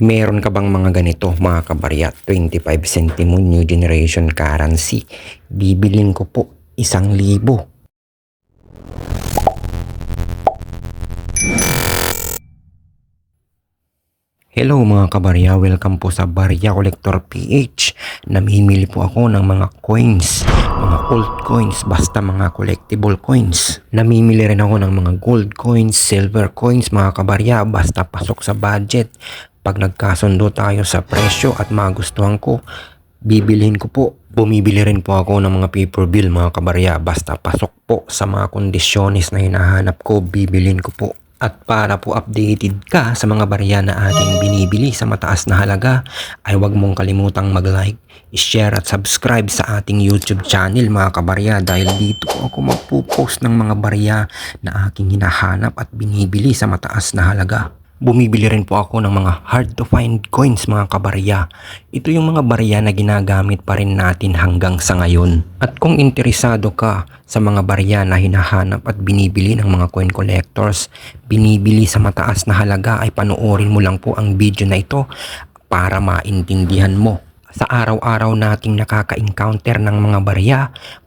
Meron ka bang mga ganito mga kabarya? 25 centimo new generation currency. Bibilin ko po isang libo. Hello mga kabarya, welcome po sa Barya Collector PH. Namimili po ako ng mga coins, mga old coins, basta mga collectible coins. Namimili rin ako ng mga gold coins, silver coins, mga kabarya, basta pasok sa budget. Pag nagkasundo tayo sa presyo at magustuhan ko, bibilhin ko po. Bumibili rin po ako ng mga paper bill mga kabarya, basta pasok po sa mga kondisyones na hinahanap ko, bibilhin ko po. At para po updated ka sa mga barya na ating binibili sa mataas na halaga, ay huwag mong kalimutang mag-like, share at subscribe sa ating YouTube channel mga kabarya dahil dito ako magpo-post ng mga barya na aking hinahanap at binibili sa mataas na halaga. Bumibili rin po ako ng mga hard to find coins mga kabarya. Ito yung mga barya na ginagamit pa rin natin hanggang sa ngayon. At kung interesado ka sa mga barya na hinahanap at binibili ng mga coin collectors, binibili sa mataas na halaga ay panoorin mo lang po ang video na ito para maintindihan mo. Sa araw-araw nating nakaka-encounter ng mga barya,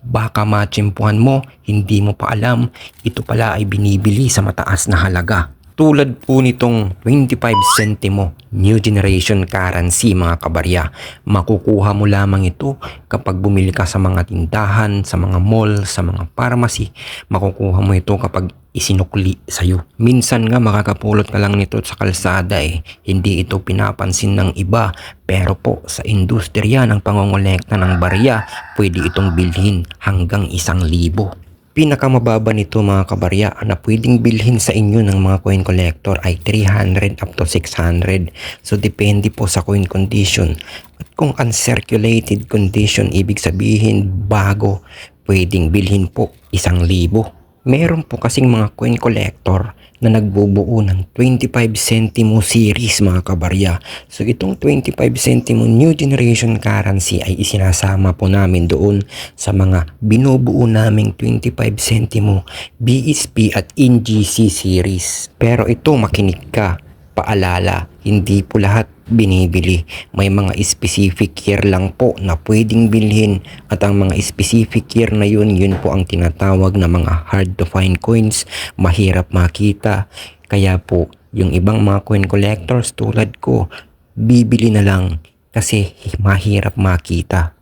baka matsimpuhan mo, hindi mo pa alam, ito pala ay binibili sa mataas na halaga. Tulad po nitong 25 centimo new generation currency mga kabarya. Makukuha mo lamang ito kapag bumili ka sa mga tindahan, sa mga mall, sa mga pharmacy. Makukuha mo ito kapag isinukli sa'yo. Minsan nga makakapulot ka lang nito sa kalsada eh. Hindi ito pinapansin ng iba. Pero po sa industriya ng pangongolekta ng barya, pwede itong bilhin hanggang isang libo. Pinakamababa nito mga kabarya na pwedeng bilhin sa inyo ng mga coin collector ay 300 up to 600. So depende po sa coin condition. At kung uncirculated condition, ibig sabihin bago, pwedeng bilhin po isang libo. Meron po kasing mga coin collector na nagbubuo ng 25 centimo series mga kabarya. So itong 25 centimo new generation currency ay isinasama po namin doon sa mga binubuo naming 25 centimo BSP at NGC series. Pero ito makinig ka, paalala, hindi po lahat binibili. May mga specific year lang po na pwedeng bilhin at ang mga specific year na yun, yun po ang tinatawag na mga hard to find coins, mahirap makita. Kaya po, yung ibang mga coin collectors tulad ko, bibili na lang kasi mahirap makita.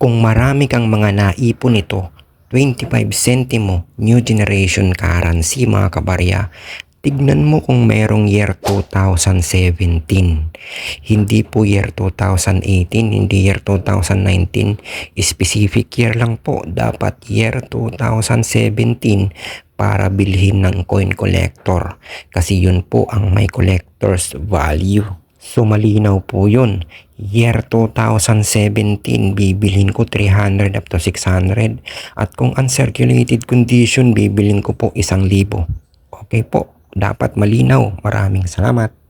Kung marami kang mga naipon nito, 25 centimo new generation currency mga kabarya, tignan mo kung merong year 2017. Hindi po year 2018, hindi year 2019. Specific year lang po. Dapat year 2017 para bilhin ng coin collector. Kasi yun po ang may collector's value. So malinaw po yun. Year 2017, bibilhin ko 300 up to 600. At kung uncirculated condition, bibilhin ko po 1,000. Okay po, dapat malinaw. Maraming salamat.